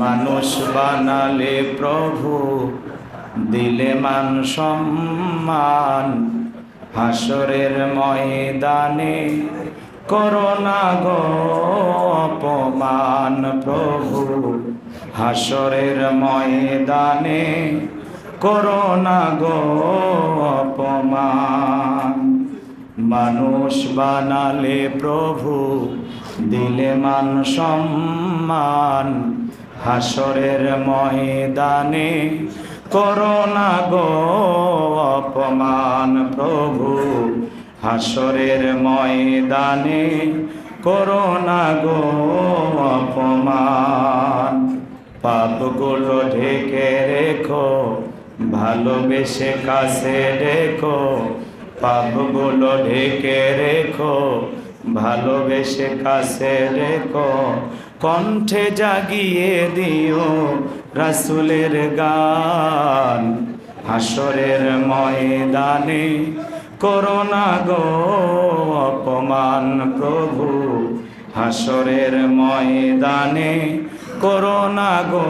মানুষ বানালে প্রভু দিলে মান সম্মান। হাসরের ময়দানে করোনা গো অপমান প্রভু। হাসরের ময়দানে করোনা গো অপমান। মানুষ বানালে প্রভু দিলে মান সম্মান। হাসরের ময়দানে করোনা গো অপমান প্রভু। হাসরের ময়দানে করোনা গো অপমান। পাপগুলো ঢেকে রেখো, ভালোবেসে কাছে রেখো। পাপগুলো ঢেকে রেখো, ভালোবেসে কাছে রেখো। কণ্ঠে জাগিয়ে দিও রাসুলের গান। হাসরের ময়দানে করোনা গো অপমান প্রভু। হাসরের ময়দানে করোনা গো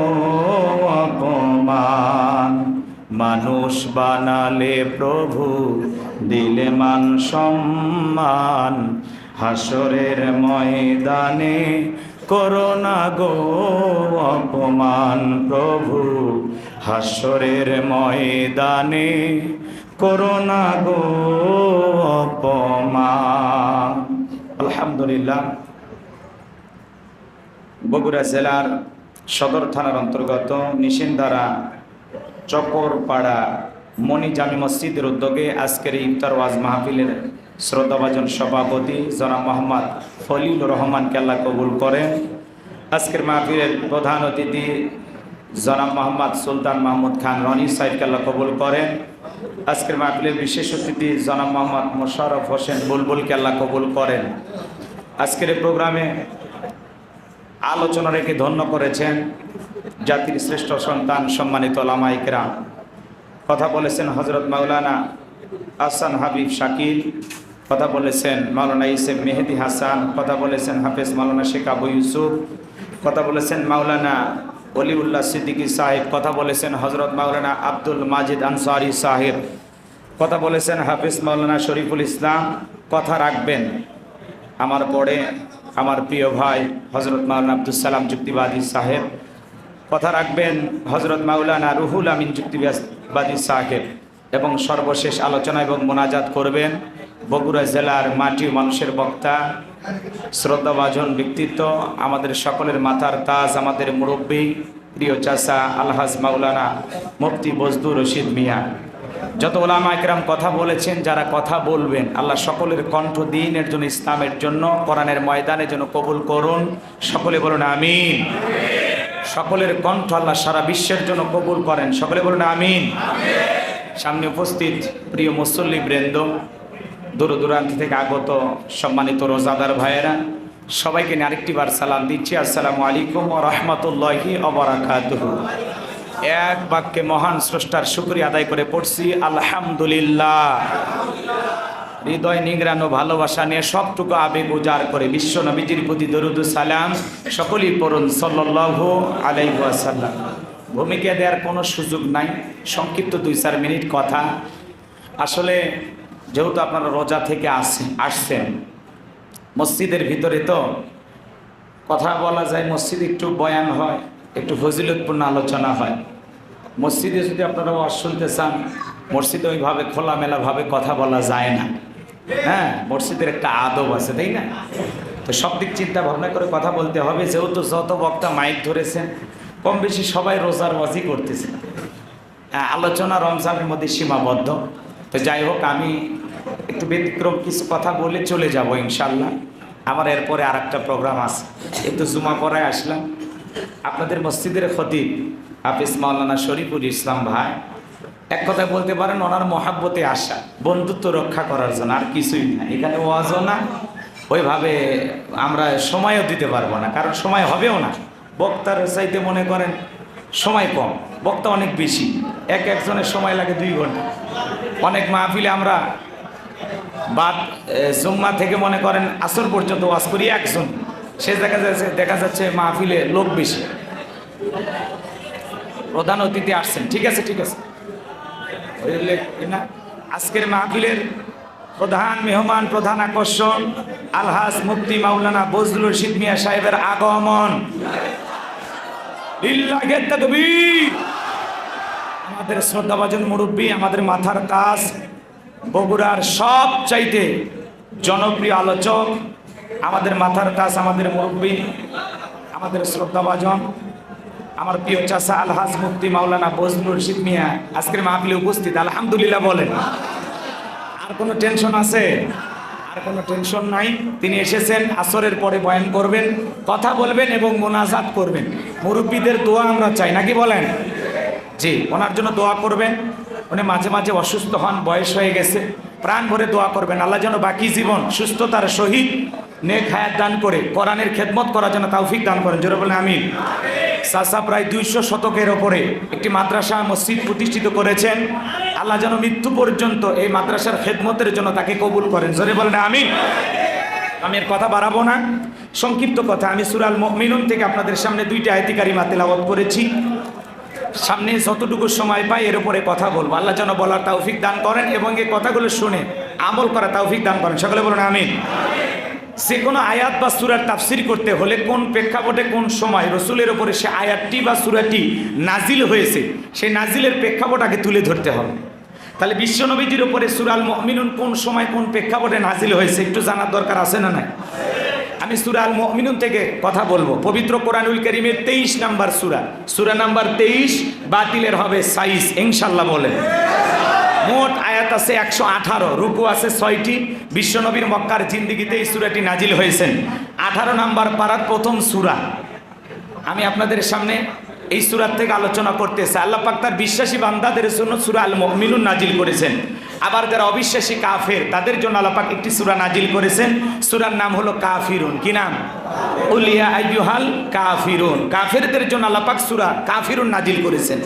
অপমান। মানুষ বানালে প্রভু, দিলে মান সম্মান। হাসরের ময়দানে করোনা গো অপমান প্রভু, হাসরের ময়দানে করোনা গো অপমান। আলহামদুলিল্লাহ, বগুড়া জেলার সদর থানার অন্তর্গত নিশিন্দারা চকরপাড়া মণি জামি মসজিদের উদ্যোগে আজকের ইফতার ওয়াজ মাহফিলের শ্রদ্ধাভাজন সভাপতি জনাব মোহাম্মদ ফলিউল রহমান কেল্লা কবুল করেন। আজকের মাহফিলের প্রধান অতিথি জনাব মোহাম্মদ সুলতান মাহমুদ খান রনি সাহেব কেল্লা কবুল করেন। আজকের মাহফিলের বিশেষ অতিথি জনাব মোহাম্মদ মোশারফ হোসেন বুলবুল কেল্লা কবুল করেন। আজকের প্রোগ্রামে আলোচনা রেখে ধন্য করেছেন জাতির শ্রেষ্ঠ সন্তান সম্মানিত লামাইকরা কথা বলেছেন হজরত মাওলানা আহসান হাবিব শাকিল। কথা বলেছেন মাওলানা ইসেফ মেহেদি হাসান, কথা বলেছেন হাফেজ মাওলানা শেখ আবু ইউসুফ, কথা বলেছেন মাওলানা অলিউল্লাহ সিদ্দিকী সাহেব, কথা বলেছেন হজরত মাওলানা আব্দুল মাজিদ আনসারি সাহেব, কথা বলেছেন হাফিজ মাওলানা শরীফুল ইসলাম, কথা রাখবেন। আমার পরে আমার প্রিয় ভাই হজরত মাওলানা আব্দুল সালাম যুক্তিবাদী সাহেব, কথা রাখবেন হজরত মাওলানা রুহুল আমিন যুক্তিবাদী সাহেব, এবং সর্বশেষ আলোচনা এবং মোনাজাত করবেন। বগুড়া জেলার মাটি মানুষের বক্তা, শ্রদ্ধাভাজন ব্যক্তিত্ব, আমাদের সকলের মাথার তাজ, আমাদের মুরব্বী, প্রিয় চাষা আলহাজ মাওলানা মুফতি বজদুর রশিদ মিয়া। যত ওলামা একরাম কথা বলেছেন, যারা কথা বলবেন, আল্লাহ সকলের কণ্ঠ দিনের জন্য, ইসলামের জন্য, কোরআনের ময়দানের জন্য কবুল করুন। সকলে বলুন আমিন। সকলের কণ্ঠ আল্লাহ সারা বিশ্বের জন্য কবুল করেন। সকলে বলুন আমিন। সামনে উপস্থিত প্রিয় মুসল্লি বৃন্দ দূর দূরান্ত থেকে আগত সম্মানিত রোজাদার ভাইয়েরা, সবাইকে নিয়ে আরেকটি বার সালাম দিচ্ছি। আসসালামু আলাইকুম ও রহমতুল্লাহি অবরাকাতুহু এক বাক্যে মহান স্রষ্টার শুক্রিয়া আদায় করে পড়ছি, আলহামদুলিল্লাহ। হৃদয় নিংরানো ভালোবাসা নিয়ে সবটুকু আবেগ উজাড় করে বিশ্ব নবীজির প্রতি দরুদ সালাম সকলেই পড়ুন, সাল্লাল্লাহু আলাইহি ওয়াসাল্লাম। ভূমিকা দেওয়ার কোনো সুযোগ নাই, সংক্ষিপ্ত দুই চার মিনিট কথা। আসলে যেহেতু আপনারা রোজা থেকে আসেন আসছেন মসজিদের ভিতরে তো কথা বলা যায় মসজিদ একটু বয়ান হয় একটু ফজিলতপূর্ণ আলোচনা হয়। মসজিদে যদি আপনারা ওয়াজ শুনতে চান মসজিদে ওইভাবে খোলামেলাভাবে কথা বলা যায় না। হ্যাঁ মসজিদের একটা আদব আছে তাই না? তো সব দিক চিন্তা ভাবনা করে কথা বলতে হবে যেহেতু যত বক্তা মাইক ধরেছেন কম বেশি সবাই রোজার ওয়াজই করতেছে। হ্যাঁ, আলোচনা রমজানের মধ্যে সীমাবদ্ধ। তো যাই হোক আমি একটু ব্যতিক্রম কিছু কথা বলে চলে যাব ইনশাল্লাহ। আমার এরপরে আর একটা প্রোগ্রাম আছে। একটু জুমা পড়ায় আসলাম। আপনাদের মসজিদের খতিব হাফিজ মাওলানা শরীফুল ইসলাম ভাই, এক কথা বলতে পারেন ওনার মহাব্বতে আসা, বন্ধুত্ব রক্ষা করার জন্য আর কিছুই না। এখানে ওয়াজও না, ওইভাবে আমরা সময়ও দিতে পারব না, কারণ সময় হবেও না। বক্তার চাইতে মনে করেন সময় কম, বক্তা অনেক বেশি, এক একজনের সময় লাগে দুই ঘণ্টা। অনেক মাহফিলে আমরা বাদ জুম্মা থেকে মনে করেন আসর পর্যন্ত ওয়াজ করি একজন। সে দেখা যাচ্ছে দেখা যাচ্ছে মাহফিলে লোক বেশি। প্রধান অতিথি আসছেন। ঠিক আছে ঠিক আছে। আজকের মাহফিলের প্রধান মেহমান, প্রধান আকর্ষণ আলহাস মুফতি মাওলানা বজলুর রশিদ মিয়া সাহেবের আগমন। আমাদের শ্রদ্ধাভাজন মুরব্বী, আমাদের মাথার কাজ। বগুড়ার সব চাইতে জনপ্রিয় আলোচক, আমাদের মাথার কাজ আমাদের মুরব্বী, আমাদের শ্রদ্ধাভাজন, আমার প্রিয় চাষা আলহাজ মুফতি মাওলানা বজলুর রশিদ মিয়া, আজকের মাহফিলে উপস্থিত। আলহামদুলিল্লাহ বলেন। আর কোনো টেনশন আছে? আর কোনো টেনশন নাই। তিনি এসেছেন, আসরের পরে বয়ান করবেন, কথা বলবেন এবং মোনাজাত করবেন। মুরব্বীদের দোয়া আমরা চাই। নাকি বলেন? জি, ওনার জন্য দোয়া করবেন। উনি মাঝে মাঝে অসুস্থ হন, বয়স হয়ে গেছে। প্রাণ ভরে দোয়া করবেন, আল্লাহ যেন বাকি জীবন সুস্থতার সহিত নেক হায়াত দান করে, কোরআনের খেদমত করার জন্য তৌফিক দান করেন। জোরে বলে আমি সাসা প্রায় দুইশো শতকের ওপরে একটি মাদ্রাসা, মসজিদ প্রতিষ্ঠিত করেছেন। আল্লাহ যেন মৃত্যু পর্যন্ত এই মাদ্রাসার খেদমতের জন্য তাকে কবুল করেন। জোরে বলেন আমি আমি এর কথা বাড়াবো না। সংক্ষিপ্ত কথা, আমি সুরাল মিনুন থেকে আপনাদের সামনে দুইটা আয়তিকারী মাতিলাবত করেছি। সামনে যতটুকু সময় পাই এর উপরে কথা বলব। আল্লাহ যেন বলার তৌফিক দান করেন এবং এই কথাগুলো শুনে আমল করা তৌফিক দান করেন। সকলে বলুন আমিন। যে কোনো আয়াত বা সুরার তাফসির করতে হলে কোন প্রেক্ষাপটে কোন সময় রসুলের ওপরে সে আয়াতটি বা সুরাটি নাজিল হয়েছে, সেই নাজিলের প্রেক্ষাপট আগে তুলে ধরতে হবে। তাহলে বিশ্বনবীজির ওপরে সুরাল মমিনুন কোন সময় কোন প্রেক্ষাপটে নাজিল হয়েছে একটু জানার দরকার আছে না নাই? আমি সুরা আল থেকে কথা বলব। পবিত্র কোরআনুল করিমের তেইশ নাম্বার সুরা। সুরা নাম্বার তেইশ বাতিলের হবে সাইজ ইনশাল্লাহ বলেন। মোট আয়াত আছে একশো আঠারো, রুকু আছে ছয়টি। বিশ্বনবীর মক্কার জিন্দিগিতে এই সুরাটি নাজিল হয়েছেন। আঠারো নাম্বার পাড়ার প্রথম সুরা। আমি আপনাদের সামনে এই সুরাত থেকে আলোচনা করতেছে আল্লাহ পাক তার বিশ্বাসী বান্দাদের জন্য সুরা আল মিনুন নাজিল করেছেন। আবার যারা অবিশ্বাসী কাফের, তাদের জন্য আলাপাক একটি সুরা নাজিল করেছেন। সুরার নাম হলো কাফিরুন। কি নাম? উলিয়া আইহাল কাফিরুন। কাফেরদের জন্য আলাপাক সুরা কাফিরুন নাজিল করেছেন।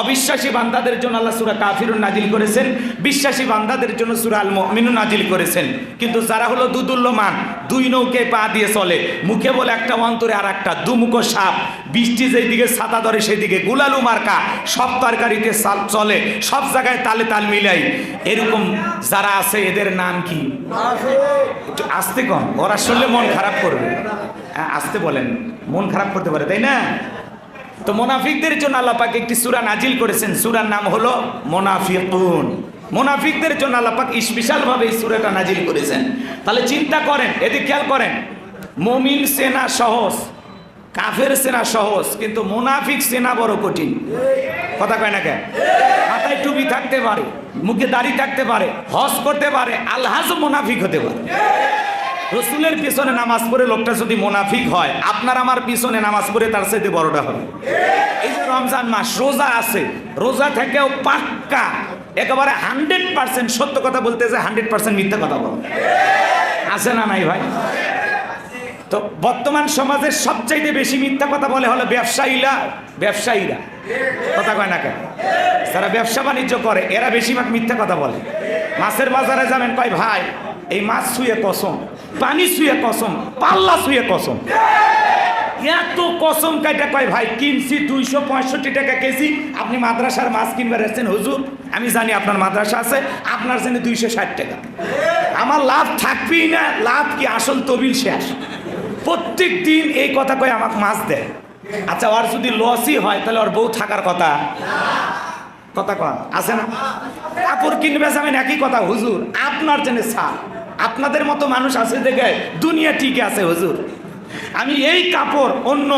অবিশ্বাসী বান্দাদের জন্য আল্লাহ সুরা কাফিরুন নাজিল করেছেন। বিশ্বাসী বান্দাদের জন্য সুরা আল মুমিনুন নাজিল করেছেন। কিন্তু যারা হলো দুদুল্যমান, দুই নৌকে পা দিয়ে চলে। মুখে বলে একটা অন্তরে আর একটা দুমুখো সাপ। বৃষ্টি যেই দিকে ছাতা ধরে সেদিকে গুলালু মার্কা। সব তরকারিতে চলে সব জায়গায় তালে তাল মিলাই। এরকম যারা আছে, এদের নাম কি? আসতে কম ওরা শুনলে মন খারাপ করবে। হ্যাঁ আসতে বলেন। মন খারাপ করতে পারে, তাই না? তো মোনাফিকদের জন্য আল্লাহ পাক একটি সূরা নাজিল করেছেন। সুরার নাম হলো মোনাফিকুন। মোনাফিকদের জন্য আল্লাহ পাক স্পেশালভাবে এই সূরাটা নাজিল করেছেন। তাহলে চিন্তা করেন, এদিক খেয়াল করেন, মমিন সেনা সহজ, কাফের সেনা সহজ, কিন্তু মোনাফিক সেনা বড় কঠিন। কথা কয় না কেন? মাথায় টুপি থাকতে পারে, মুখে দাড়ি থাকতে পারে, হজ করতে পারে আলহাজ মোনাফিক হতে পারে। রসুলের পিছনে নামাজ পড়ে লোকটা যদি মোনাফিক হয়, আপনার আমার পিছনে নামাজ পড়ে তার সাথে বড়টা হবে। এই যে রমজান মাস, রোজা আছে। রোজা থেকেও পাক্কা, একেবারে হান্ড্রেড পার্সেন্ট সত্য কথা বলতে যে হান্ড্রেড পার্সেন্ট মিথ্যা কথা বল। আছে না নাই ভাই? তো বর্তমান সমাজের সবচাইতে বেশি মিথ্যা কথা বলে হলো ব্যবসায়ীরা ব্যবসায়ীরা। কথা কয় না কেন? যারা ব্যবসা বাণিজ্য করে, এরা বেশিরভাগ মিথ্যা কথা বলে। মাছের বাজারে যাবেন কয় ভাই এই মাছ শুয়ে কসম, পানি শুয়ে কসম, পাল্লা শুয়ে কসম। এত কসম কাইটা কয়, ভাই, কিনছি দুইশো পঁয়ষট্টি টাকা কেজি, আপনি মাদ্রাসার মাছ কিনবার এসেছেন, হুজুর? আমি জানি আপনার মাদ্রাসা আছে, আপনার জন্য দুইশো ষাট টাকা। আমার লাভ থাকবেই না, লাভ কি আসল তবিল শেষ? প্রত্যেক দিন এই কথা কয়ে, আমাকে মাছ দেয় আচ্ছা ওর যদি লসই হয়, তাহলে ওর বউ থাকার কথা? কথা কন, আছে না? কাপড় কিনবে যাবেন একই কথা, হুজুর, আপনার জন্য সার আপনাদের মতো মানুষ আছে দেখে দুনিয়া ঠিক আছে, হুজুর। আমি এই কাপড় অন্য,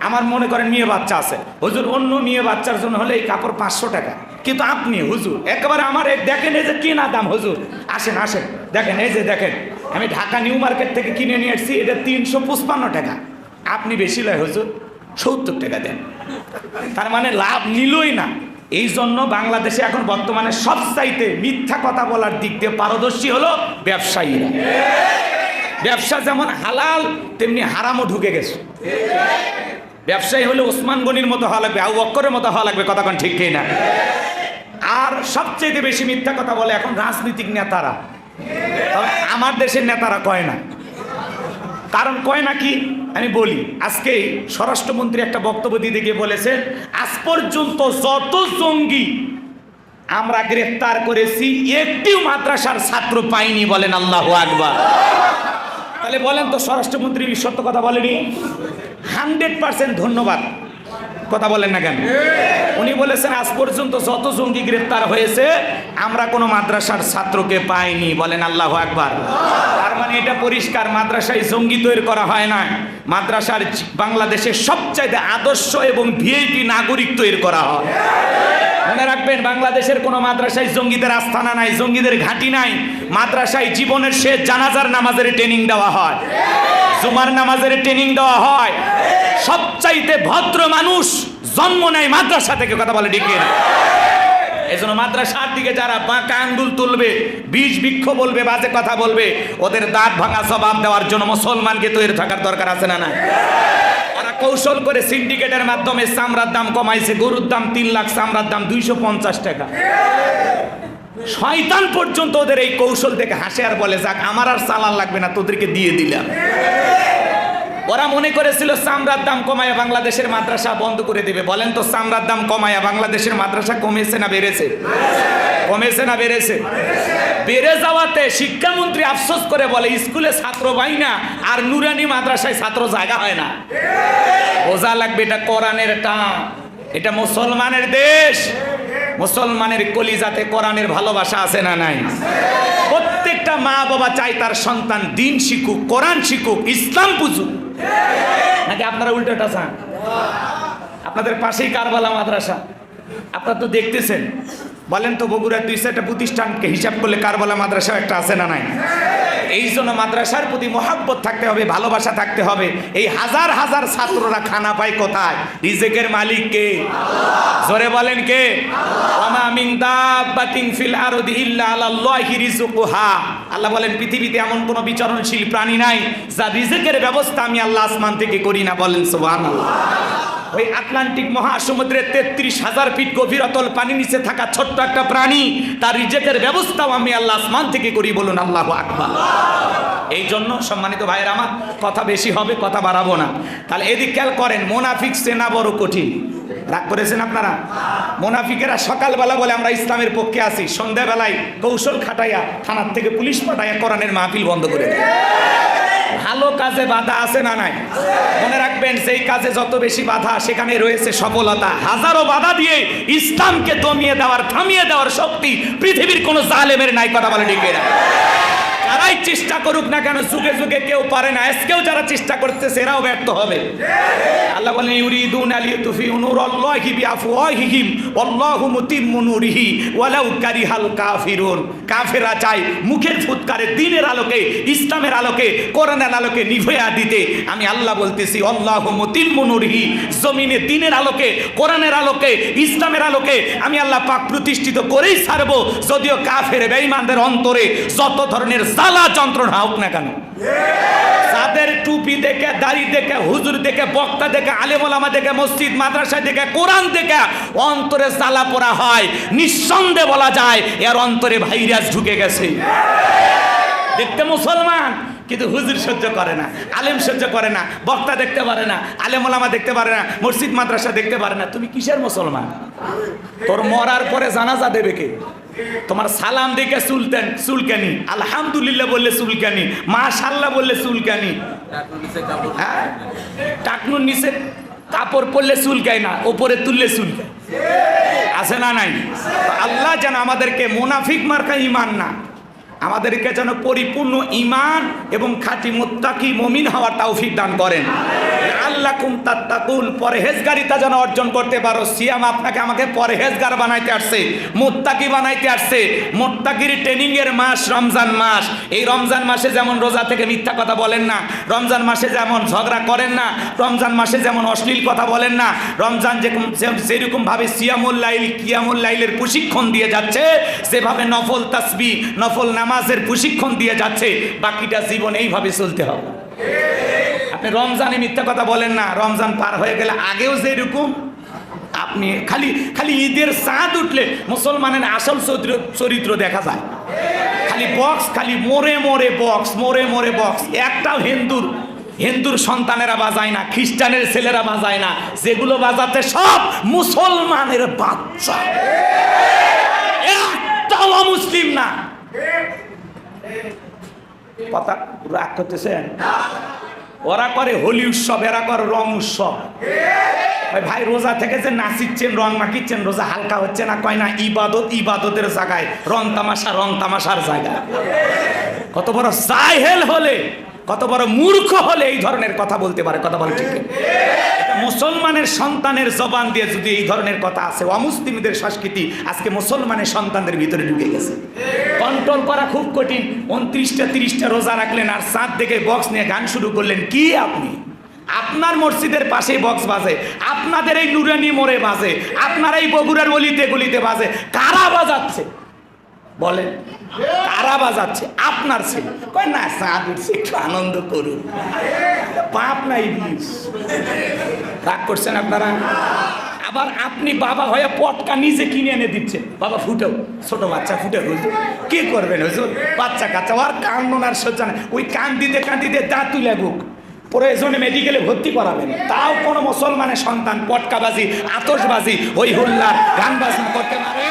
আমার মনে করেন মেয়ে বাচ্চা আছে। হুজুর, অন্য মেয়ে বাচ্চার জন্য হলে এই কাপড় পাঁচশো টাকা। কিন্তু আপনি, হুজুর, একেবারে আমার দেখেন এই যে কেনা দাম, হুজুর। আসেন আসেন, দেখেন, এই যে দেখেন, আমি ঢাকা নিউ মার্কেট থেকে কিনে নিয়ে এসেছি এটা তিনশো পঁচপান্ন টাকা। আপনি বেশি লয়, হুজুর, সত্তর টাকা দেন। তার মানে লাভ নিলই না। এই জন্য বাংলাদেশে এখন বর্তমানে সব চাইতে মিথ্যা কথা বলার দিক দিয়ে পারদর্শী হলো ব্যবসায়ীরা। ব্যবসা যেমন হালাল, তেমনি হারামও ঢুকে গেছে। ব্যবসায়ী হলে ওসমান গনির মতো হওয়া লাগবে আউ অক্করের মতো হওয়া লাগবে, কথা কোন ঠিক না? আর সবচেয়ে বেশি মিথ্যা কথা বলে এখন রাজনৈতিক নেতারা। আমার দেশের নেতারা কয় না? কারণ কয় নাকি আমি বলি আজকে স্বরাষ্ট্রমন্ত্রী একটা বক্তব্য দিতে গিয়ে বলেছেন আজ পর্যন্ত যত জঙ্গি আমরা গ্রেফতার করেছি, একটিও মাদ্রাসার ছাত্র পাইনি বলেন আল্লাহ আকবার। তাহলে বলেন তো স্বরাষ্ট্রমন্ত্রী সত্য কথা বলেনি? হান্ড্রেড পার্সেন্ট ধন্যবাদ। কথা বলেন না কেন? উনি বলেছেন, আজ পর্যন্ত যত জঙ্গি গ্রেফতার হয়েছে, আমরা কোনো মাদ্রাসার ছাত্রকে পাইনি। বলেন আল্লাহ আকবার। তার মানে এটা পরিষ্কার, মাদ্রাসায় জঙ্গি তৈরি করা হয় না। মাদ্রাসার বাংলাদেশের সবচাইতে আদর্শ এবং ভিআইপি নাগরিক তৈরি করা হয়। মনে রাখবেন, বাংলাদেশের কোনো মাদ্রাসায় জঙ্গিদের আস্থানা নাই, জঙ্গিদের ঘাঁটি নাই। মাদ্রাসায় জীবনের শেষ জানাজার নামাজের ট্রেনিং দেওয়া হয়। জুমার নামাজের ট্রেনিং দেওয়া হয়। সবচাইতে ভদ্র মানুষ জন্ম নেয় মাদ্রাসা থেকে, কথা বলে ডেকে এই জন্য মাদ্রাসার দিকে যারা বাঁকা আঙ্গুল তুলবে বীজ বৃক্ষ বলবে, বাজে কথা বলবে, ওদের দাঁত ভাঙা জবাব দেওয়ার জন্য মুসলমানকে তৈরি থাকার দরকার আছে না না কৌশল করে সিন্ডিকেটের মাধ্যমে চামড়ার দাম কমাইছে। গরুর দাম তিন লাখ, চামড়ার দাম দুইশো পঞ্চাশ টাকা। শয়তান পর্যন্ত ওদের এই কৌশল থেকে হাসে আর বলে, যাক, আমার আর চালান লাগবে না, তোদেরকে দিয়ে দিলাম। ওরা মনে করেছিল চামড়ার দাম কমায়া বাংলাদেশের মাদ্রাসা বন্ধ করে দিবে। বলেন তো চামড়ার দাম কমায়া বাংলাদেশের মাদ্রাসা কমেছে না বেড়েছে? কমেছে না বেড়েছে? বেড়ে যাওয়াতে শিক্ষামন্ত্রী আফসোস করে বলে, স্কুলে ছাত্র পাই না আর নুরানি মাদ্রাসায় ছাত্র জায়গা হয় না। বোঝা লাগবে এটা কোরআনের টান। এটা মুসলমানের দেশ। মুসলমানের কলিজাতে কোরআনের ভালোবাসা আছে না নাই? প্রত্যেকটা মা বাবা চাই তার সন্তান দিন শিখুক, কোরআন শিখুক, ইসলাম বুঝুক। নাকি আপনারা উল্টোটা চান? আপনাদের পাশেই কারবালা মাদ্রাসা। আপনারা তো দেখতেছেন। বলেন তো বগুড়ার দুই চারটা প্রতিষ্ঠানকে হিসাব করলে কারবালা মাদ্রাসা একটা আছে না নাই? এই জন্য মাদ্রাসার প্রতি মহাব্বত থাকতে হবে, ভালোবাসা থাকতে হবে। এই হাজার হাজার ছাত্ররা খানা পায় কোথায়? রিজেকের মালিক কে? জোরে বলেন কে? আল্লাহ বলেন, পৃথিবীতে এমন কোনো বিচরণশীল প্রাণী নাই, যা রিজেকের ব্যবস্থা আমি আল্লাহ আসমান থেকে করি না। বলেন সুবহানাল্লাহ। ওই আটলান্টিক মহাসমুদ্রের তেত্রিশ হাজার ফিট গভীর অতল পানি নিচে থাকা ছোট্ট একটা প্রাণী, তার রিজেকের ব্যবস্থাও আমি আল্লাহ আসমান থেকে করি বলুন, আল্লাহ আকবার। এই জন্য সম্মানিত ভাইয়ের আমার, কথা বেশি হবে, কথা বাড়াবো না। তাহলে এদিক খেয়াল করেন, মোনাফিক সেনা বড় কঠিন। রাগ করেছেন আপনারা? মোনাফিকেরা সকালবেলা বলে, আমরা ইসলামের পক্ষে আছি। সন্ধ্যাবেলায় কৌশল খাটাইয়া থানার থেকে পুলিশ পাঠাইয়া কোরআনের মাহফিল বন্ধ করে দেয়। ভালো কাজে বাধা আছে না নাই? মনে রাখবেন সেই কাজে যত বেশি বাধা, সেখানে রয়েছে সফলতা। হাজারো বাধা দিয়ে ইসলামকে দমিয়ে দেওয়ার, থামিয়ে দেওয়ার শক্তি পৃথিবীর কোনো জালেমের নাই, কথা বলে ডেকে না যারাই চেষ্টা করুক না কেন, যুগে যুগে কেউ পারে না। আজকেও যারা চেষ্টা করতেছে এরাও ব্যর্থ হবে। আল্লাহ বলেন, ইউরিদুন আলী তুফি নূর আল্লাহি বিআফওয়াহিহিম আল্লাহু মুতিম্মু নূরিহি, ওয়ালাউ কারিহাল কাফিরুন। কাফেরা চাই মুখের ফুৎকারে, দিনের আলোকে, ইসলামের আলোকে, কোরআনের আলোকে নিভয়া দিতে। আমি আল্লাহ বলতেছি আল্লাহু মুতিম্মু নূরিহি, জমিনে দিনের আলোকে, কোরআনের আলোকে, ইসলামের আলোকে, আমি আল্লাহ পাক প্রতিষ্ঠিত করেই ছাড়বো। যদিও কাফের, বেঈমানদের অন্তরে যত ধরনের জ্বালা যন্ত্রণা হোক না কেন। তাদের টুপি দেখে, দাড়ি দেখে, হুজুর দেখে, বক্তা দেখে, আলেমলামা দেখে, মসজিদ, মাদ্রাসা দেখে, কোরআন দেখে অন্তরে জ্বালা পোড়া হয়। নিঃসন্দেহে বলা যায়, এর অন্তরে ভাইরাস ঢুকে গেছে। দেখতে মুসলমান? কিন্তু হুজুর সহ্য করে না, আলেম সহ্য করে না, বক্তা দেখতে পারে না, আলেম ওলামা দেখতে পারে না, মসজিদ, মাদ্রাসা দেখতে পারে না। তুমি কিসের মুসলমান? তোর মরার পরে জানাজা দেবে কে? তোমার সালাম দেখে চুলতেন চুলকানি আলহামদুলিল্লাহ বললে চুলকানি মাশাল্লাহ বললে চুলকানি হ্যাঁ? টাকনুর নিচে কাপড় পরলে চুলকায় না, ওপরে তুললে চুলকায় আছে না নাই? আল্লাহ যেন আমাদেরকে মুনাফিক মার্কা ইমান না আমাদেরকে যেন পরিপূর্ণ ইমান এবং খাঁটি মোত্তাকি মমিন হওয়ার তৌফিক দান করেন। আল্লাহ কুম তাত্তাকুন, পরহেজগারিতা যেন অর্জন করতে পারো। সিয়াম আপনাকে আমাকে পরহেজগার বানাইতে আসছে, মোত্তাকি বানাইতে আসছে। মোত্তাকির ট্রেনিং এর মাস রমজান মাস। এই রমজান মাসে যেমন রোজা থেকে মিথ্যা কথা বলেন না, রমজান মাসে যেমন ঝগড়া করেন না, রমজান মাসে যেমন অশ্লীল কথা বলেন না, রমজান যে যেরকম ভাবে সিয়ামুল লাইল, কিয়ামুল লাইলের প্রশিক্ষণ দিয়ে যাচ্ছে সেভাবে নফল তাসবি, নফল নামাজের প্রশিক্ষণ দিয়ে যাচ্ছে, বাকিটা জীবন এইভাবে চলতে হবে। আপনি রমজানে মিথ্যা কথা বলেন না, রমজান পার হয়ে গেলে আগেও যেরকম, আপনি খালি খালি ঈদের চাঁদ উঠলে মুসলমানের আসল চরিত্র দেখা যায়। খালি বক্স খালি মোরে মোরে বক্স মোরে মোরে বক্স একটাও হিন্দুর হিন্দুর সন্তানেরা বাজায় না, খ্রিস্টানের ছেলেরা বাজায় না। যেগুলো বাজাতে সব মুসলমানের বাচ্চা। একটাও মুসলিম না। কথা রাগ করতেছেন? ওরা করে হোলি উৎসব, এরা করে রং উৎসব। ওই ভাই রোজা থেকে যে নাচিচ্ছেন, রং মাখিচ্ছেন, রোজা হালকা হচ্ছে না? কয় না, ইবাদত ইবাদতের জায়গায়, রং তামাশা, রং তামাশার জায়গা। কত বড় সাহেল হলে, কত বড় মূর্খ হলে এই ধরনের কথা বলতে পারে। কথা বলে ঠিক মুসলমানের সন্তানের জবান দিয়ে যদি এই ধরনের কথা আছে, অমুসলিমদের সংস্কৃতি আজকে মুসলমানের সন্তানদের ভিতরে ঢুকে গেছে। কন্ট্রোল করা খুব কঠিন। উনত্রিশটা, তিরিশটা রোজা রাখলেন আর সাত দেখে বক্স নিয়ে গান শুরু করলেন। কি আপনি? আপনার মসজিদের পাশেই বক্স বাজে, আপনাদের এই নুরানি মোড়ে বাজে, আপনার এই বগুড়ার গলিতে গলিতে বাজে, কারা বাজাচ্ছে? বলেন, কারা বাজাচ্ছে? আপনার ছেলে। কয়, না চাঁদ উঠছে একটু আনন্দ করুন। পাপ নাই বিষ। রাগ করছেন আপনারা? আবার আপনি বাবা হয়ে পটকা নিজে কিনে এনে দিচ্ছেন। বাবা ফুটেও, ছোট বাচ্চা ফুটে হুজুর কি করবেন হুজুর? বাচ্চা কাচ্চা আর কান্দন আর সহ্য না ওই কান দিতে কান দিতে দাঁত তুলে বুক। প্রয়োজনে মেডিকেলে ভর্তি করাবেন। তাও কোনো মুসলমানের সন্তান, পটকাবাজি আতসবাজি ওই হুল্লা গান বাজনা করতে পারে?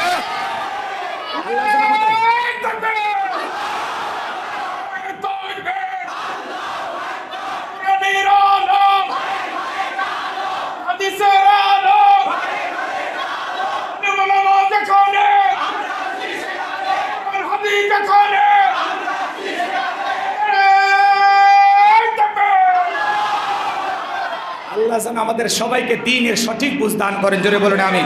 আল্লাহ যেন আমাদের সবাইকে দিনের সঠিক বুঝ দান করেন। জোরে বলেন আমি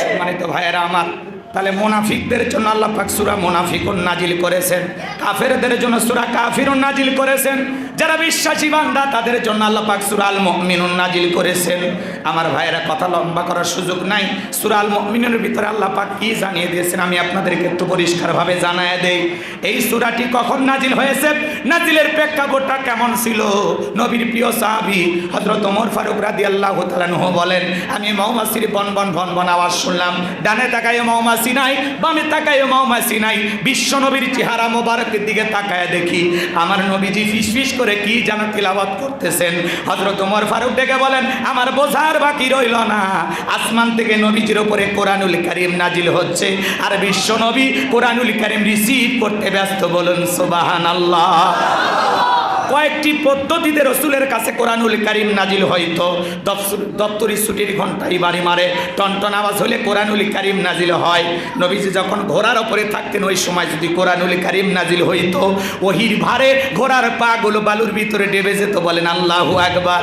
সম্মানিত ভাইয়েরা আমার, তাহলে মোনাফিকদের জন্য আল্লাহ পাক সুরা মোনাফিকুন নাজিল করেছেন। কাফেরদের জন্য সুরা কাফিরুন নাজিল করেছেন। যারা বিশ্বাসী বান্দা, তাদের জন্য আল্লাহ পাক সুরা আল মুমিনুন নাজিল করেছেন। আমার ভাইয়েরা, কথা লম্বা করার সুযোগ নাই। সুরা আল মুমিনুর ভিতরে আল্লাহ পাক কি জানিয়ে দিয়েছেন আমি আপনাদেরকে একটু পরিষ্কারভাবে জানায় দেই। এই সুরাটি কখন নাজিল হয়েছে? নাজিলের প্রেক্ষাপটটা কেমন ছিল? নবীর প্রিয় সাহাবি হজরত ওমর ফারুক রাদি আল্লাহ তালানহ বলেন, আমি মৌমাছির বন বন বন বন আওয়াজ শুনলাম। ডানে তাকায় মৌমাছি নাই, বামে তাকায় মৌমাছি নাই। বিশ্ব নবীর চেহারা মোবারকের দিকে তাকায় দেখি। আমার নবীজি ফিস ফিস করে কি যেন তিলাবাত করতেছেন? হজরত ওমর ফারুক ডেকে বলেন, আমার বোঝার বাকি রইল না। আসমান থেকে নবীজির ওপরে কোরআনুল কারিম নাজিল হচ্ছে আর বিশ্ব নবী কোরআনুল কারিম রিসিভ করতে ব্যস্ত বলুন সোবাহান আল্লাহ কয়েকটি পদ্ধতিতে রসুলের কাছে কোরআনুল কারিম নাজিল হইতো। দপ্তর- ছুটির ঘন্টাই বাড়ি মারে, টনটন আওয়াজ হলে কোরআনুল কারিম নাজিল হয়। নবীজি যখন ঘোড়ার ওপরে থাকতেন, ওই সময় যদি কোরআনুল কারিম নাজিল হইতো, ওহির ভারে ঘোড়ার পা গুলো বালুর ভিতরে ডেবে যেত, বলেন আল্লাহু একবার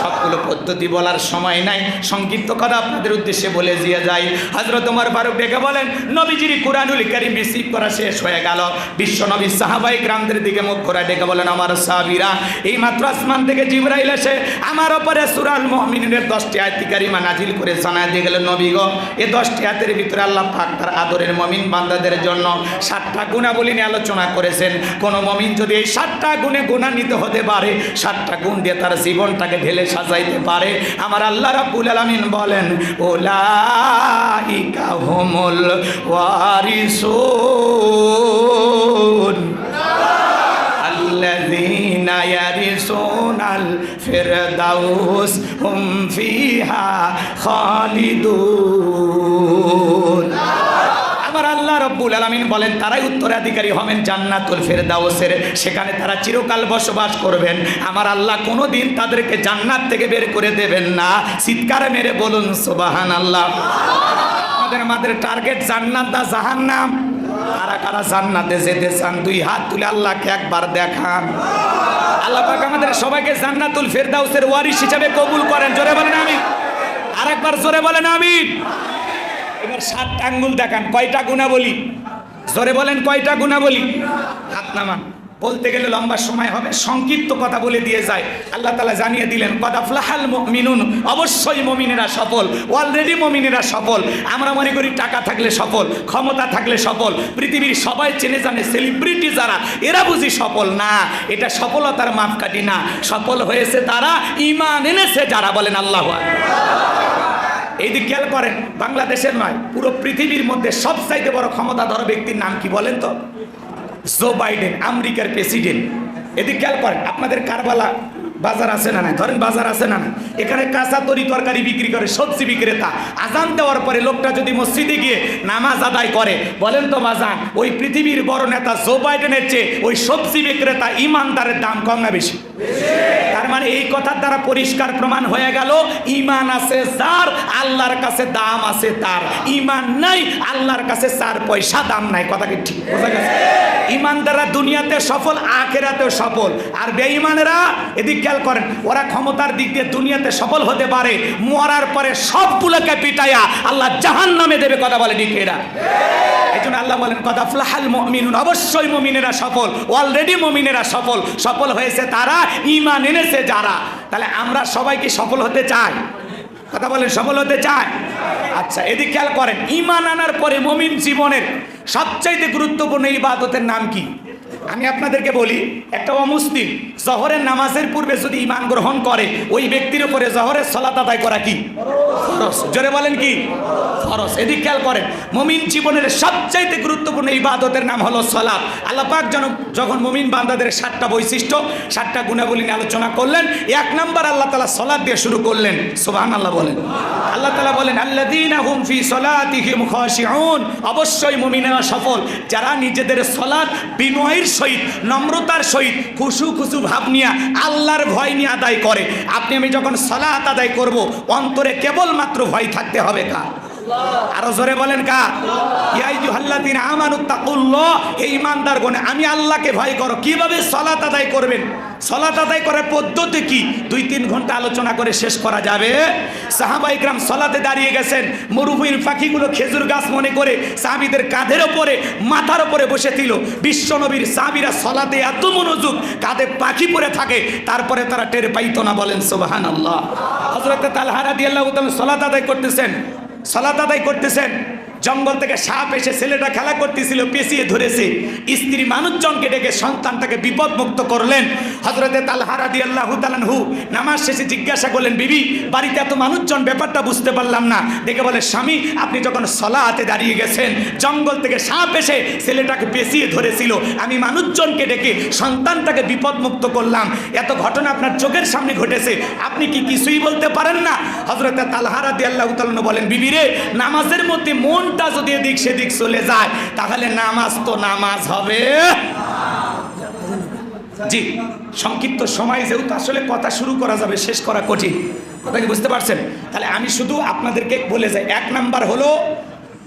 সবগুলো পদ্ধতি বলার সময় নাই। সংক্ষিপ্ত কথা আপনাদের উদ্দেশ্যে বলে দিয়ে যাই। হজরত তোমার ফারুক ডেকে বলেন, নবীজির কোরআনুল কারিম রিসিভ করা শেষ হয়ে গেল। বিশ্ব নবী সাহাবাই গ্রামদের দিকে মুখ করে ডেকে বলেন, আমার সাহাবিরা এই মাত্র আসমান থেকে জিবরাইল এসে আমার ওপরে সুরাল মহমিনের দশটি আয়তিকারিমা নাজিল করে জানায় দিয়ে গেল, নবী গো এই দশটি হাতের ভিতরে আল্লাহ পাক তার আদরের মমিন বান্দাদের জন্য সাতটা গুণাবলী নিয়ে আলোচনা করেছেন। কোন মমিন যদি এই সাতটা গুণে গুণান্বিত হতে পারে, সাতটা গুণ দিয়ে তার জীবনটাকে ঢেলে সাজাইতে পারে আমার আল্লাহ রাব্বুল আলামিন বলেন ওলাইকা হুমুল ওয়ারিসুন الذين يرثون الفردوس هم فيها خالدون আমার আল্লাহ রব্বুল আলামিন বলেন, তারাই উত্তরাধিকারী হবেন জান্নাতুল ফেরদাউসের। সেখানে তারা চিরকাল বসবাস করবেন। আমার আল্লাহ কোনোদিন তাদেরকে জান্নাত থেকে বের করে দেবেন না। চিৎকার মেরে বলুন সোবাহান আল্লাহ আমাদের আমাদের টার্গেট জান্নাত দা জাহান্নাম? কারা কারা জান্নাতে যেতে চান, দুই হাত তুলে আল্লাহকে একবার দেখান। আল্লাহ পাক আমাদের সবাইকে জান্নাতুল ফেরদাউসের ওয়ারিশ হিসাবে কবুল করেন। জোরে বলেন আমি আরেকবার জোরে বলেন আমি এবার সাতটা আঙ্গুল দেখান, কয়টা গুণা বলি জোরে বলেন, কয়টা গুণা বলি হাত নামান। বলতে গেলে লম্বা সময় হবে, সংক্ষিপ্ত কথা বলে দিয়ে যায়। আল্লাহ তালা জানিয়ে দিলেন কদাফলাহাল মিনুন অবশ্যই মমিনেরা সফল অলরেডি মমিনেরা সফল। আমরা মনে করি টাকা থাকলে সফল, ক্ষমতা থাকলে সফল, পৃথিবীর সবাই চেনে জানে সেলিব্রিটি যারা, এরা বুঝি সফল না। এটা সফলতার মাপকাঠি না। সফল হয়েছে তারা ইমান এনেছে যারা বলেন আল্লাহ এই দিক খেয়াল করেন, বাংলাদেশের নয়, পুরো পৃথিবীর মধ্যে সবচাইতে বড় ক্ষমতাধর ব্যক্তির নাম কি বলেন তো? জো বাইডেন, আমেরিকার প্রেসিডেন্ট। এদিক খেয়াল করেন, আপনাদের কারবালা বাজার আছে না নাই? ধরেন বাজার আছে না না এখানে কাঁচা তরি তরকারি বিক্রি করে, সবজি বিক্রেতা। আজান দেওয়ার পরে লোকটা যদি মসজিদে গিয়ে নামাজ আদায় করে, বলেন তো বাজান ওই পৃথিবীর বড় নেতা জো বাইডেনের চেয়ে ওই সবজি বিক্রেতা ইমানদারের দাম কম না বেশি? তার মানে এই কথার দ্বারা পরিষ্কার প্রমাণ হয়ে গেল ইমান আছে যার, আল্লাহর কাছে দাম আছে তার। ইমান নাই, আল্লাহর কাছে চার পয়সা দাম নাই। কথা কি ঠিক? বোঝা গেছে? ইমানদাররা দুনিয়াতে সফল, আখেরাতেও সফল। আর বেঈমানেরা, এদিক খেয়াল করেন, ওরা ক্ষমতার দিক দিয়ে দুনিয়াতে সফল হতে পারে, মরার পরে সবগুলোকে পিটাইয়া আল্লাহ জাহান নামে দেবে, কথা বলে ঠিক এরা। এই জন্য আল্লাহ বলেন কথা ফ্লাহাল মমিনুন অবশ্যই মমিনেরা সফল, অলরেডি মমিনেরা সফল। সফল হয়েছে তারা ইমান এনেছে যারা, তাহলে আমরা সবাইকে সফল হতে চাই? কথা বলেন, সফল হতে চায় আচ্ছা এদিক খেয়াল করেন ইমান আনার পরে মমিন জীবনের সবচাইতে গুরুত্বপূর্ণ ইবাদতের নাম কি? আমি আপনাদেরকে বলি, একটা অমুসলিম জহরের নামাজের পূর্বে যদি ইমান গ্রহণ করে, ওই ব্যক্তির উপরে জহরের সলাত আদায় করা কি? ফরজ। জোরে বলেন কি? ফরজ। এদিক খেয়াল করেন, মমিন জীবনের সবচাইতে গুরুত্বপূর্ণ ইবাদতের নাম হলো সলাপ আল্লাহ পাক জন যখন মমিন বান্দাদের সাতটা বৈশিষ্ট্য, সাতটা গুণাবলী নিয়ে আলোচনা করলেন, এক নম্বর আল্লাহ তালা সলাদ দিয়ে শুরু করলেন। সুবহান আল্লাহ বলেন। আল্লাহ তালা বলেন, আল্লাযীনা হুম ফি অবশ্যই মুমিনেরা সফল। যারা নিজেদের সলাত বিনয়ের সহিত, নম্রতার সহিত খুশু খুশু ভাব নিয়ে আল্লাহর ভয় নিয়ে আদায় করে। আপনি আমি যখন সলাহাত আদায় করব, অন্তরে কেবলমাত্র ভয় থাকতে হবে কা আরও জোরে বলেন কা। ইয়াইয়ুহাল্লাযীনা আমানু তাকুল্লাহ। এই ইমানদার গণে আমি আল্লাহকে ভয় করো। কীভাবে সলাত আদায় করবেন? সলাত আদায় করার পদ্ধতি কি? দুই তিন ঘণ্টা আলোচনা করে শেষ করা যাবে। সাহাবা ইকরাম সলাতে দাঁড়িয়ে গেছেন। মরুভূমির পাখিগুলো খেজুর গাছ মনে করে সাহাবিদের কাঁধের ওপরে, মাথার ওপরে বসে ছিল। বিশ্বনবীর সাহাবিরা সলাতে এত মনোযোগ, কাঁধে পাখি পরে থাকে, তারপরে তারা টের পাইতো না বলেন সোবাহান আল্লাহ হজরত তালহারা দিয়ে আল্লাহ সলাত আদায় করতেছেন। সলাত আদায় করতেছেন। জঙ্গল থেকে সাপ এসে ছেলেটা খেলা করতেছিল, পেঁচিয়ে ধরেছে। স্ত্রী মানুষজনকে ডেকে সন্তানটাকে বিপদ মুক্ত করলেন। হজরতে তালহারা দিয়ে আল্লাহ তালানহু নামাজ শেষে জিজ্ঞাসা করলেন, বিবি, বাড়িতে এত মানুষজন, ব্যাপারটা বুঝতে পারলাম না। দেখে বলে, স্বামী, আপনি যখন সলাতে দাঁড়িয়ে গেছেন, জঙ্গল থেকে সাপ এসে ছেলেটাকে পেঁচিয়ে ধরেছিল। আমি মানুষজনকে ডেকে সন্তানটাকে বিপদ মুক্ত করলাম। এত ঘটনা আপনার চোখের সামনে ঘটেছে। আপনি কি কিছুই বলতে পারেন না? হজরত তালহারা দিয়ে আল্লাহ বলেন, বিবি রে, নামাজের মধ্যে মনটা যদি এদিক সেদিক চলে যায়, তাহলে নামাজ তো নামাজ হবে। জি, সংক্ষিপ্ত সময় যেহেতু আসলে কথা শুরু করা যাবে, শেষ করা কঠিন। কথা কি বুঝতে পারছেন? তাহলে আমি শুধু আপনাদেরকে বলে যাই, এক নাম্বার হলো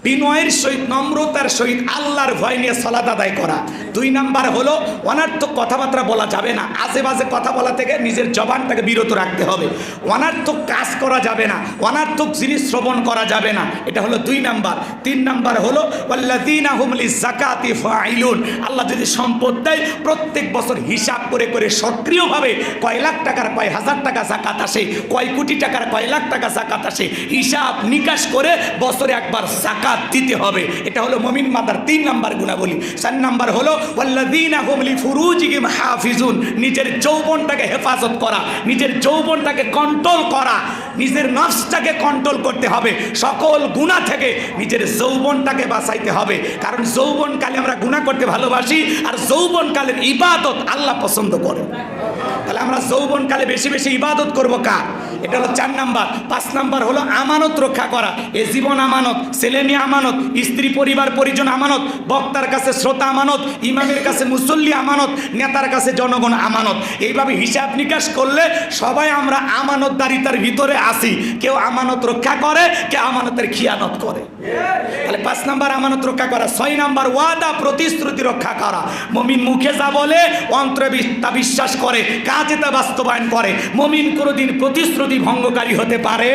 বিনয়ের সহিত নম্রতার সহিত আল্লাহর ভয় নিয়ে সলাদ আদায় করা। দুই নাম্বার হলো, অনার্থক কথাবার্তা বলা যাবে না। বাজে কথা বলা থেকে নিজের জবানটাকে বিরত রাখতে হবে। অনার্থক কাজ করা যাবে না। অনার্থক জিনিস শ্রবণ করা যাবে না। এটা হলো দুই নাম্বার। তিন নাম্বার হলো, ওয়াল্লাযীনা হুম লিযাকাতি ফাইলুন আল্লাহ যদি সম্পদ দেয়, প্রত্যেক বছর হিসাব করে করে সক্রিয়ভাবে কয় লাখ টাকার, কয় হাজার টাকা জাকাত আসে, কয় কোটি টাকার, কয় লাখ টাকা জাকাত আসে, হিসাব নিকাশ করে বছরে একবার জাকাত দিতে হবে। এটা হলো মমিন মাদার তিন নাম্বার গুণাবলী। চার নাম্বার হলো হাফিজুন নিজের যৌবনটাকে হেফাজত করা, নিজের যৌবনটাকে কন্ট্রোল করা, নিজের নফসটাকে কন্ট্রোল করতে হবে। সকল গুণা থেকে নিজের যৌবনটাকে বাঁচাইতে হবে। কারণ যৌবনকালে আমরা গুণা করতে ভালোবাসি, আর যৌবনকালের ইবাদত আল্লাহ পছন্দ করে তাহলে আমরা যৌবনকালে বেশি বেশি ইবাদত করব কার? এটা হলো চার নাম্বার। পাঁচ নাম্বার হলো আমানত রক্ষা করা। এ জীবন আমানত, ছেলে মেয়ে আমানত, স্ত্রী, পরিবার, পরিজন আমানত, বক্তার কাছে শ্রোতা আমানত, ইমামের কাছে মুসল্লি আমানত, নেতার কাছে জনগণ আমানত। এইভাবে হিসাব নিকাশ করলে সবাই আমরা আমানতদারিতার ভিতরে আসি কেউ আমানত রক্ষা করে, কেউ আমানতের খিয়ানত করে। তাহলে পাঁচ নাম্বার আমানত রক্ষা করা। ছয় নাম্বার ওয়াদা, প্রতিশ্রুতি রক্ষা করা। মমিন মুখে যা বলে, অন্তরে তা বিশ্বাস করে। কাজে তা বাস্তবায়ন করে, মমিন কোনোদিন প্রতিশ্রুতি ভঙ্গকারী হতে পারে।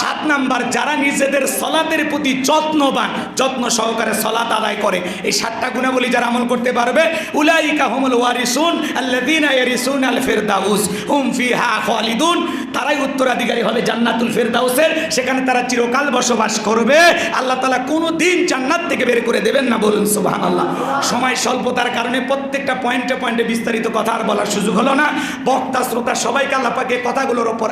সাত নাম্বার, যারা নিজেদের সলাতের প্রতি যত্নবান, যত্ন সহকারে সলাত আদায় করে, এই সাতটা গুণাবলী যারা আমল করতে পারবে, উলাইকা হুমুল ওয়ারিসুন আল্লাযীনা ইয়ারিসুন আল ফিরদাউস, হুম ফিহা খালিদুন। তারাই উত্তরাধিকারী হবে জান্নাতুল ফিরদাউসের, সেখানে তারা চিরকাল বসবাস করবে। আল্লাহ তালা কোনো দিন জান্নাত থেকে বের করে দেবেন না বলুন সুবাহ আল্লাহ সময় স্বল্পতার কারণে প্রত্যেকটা পয়েন্টে পয়েন্টে বিস্তারিত কথা আর বলার সুযোগ হলো না। বক্তা শ্রোতা সবাইকে আল্লাহ পাকে কথাগুলোর ওপর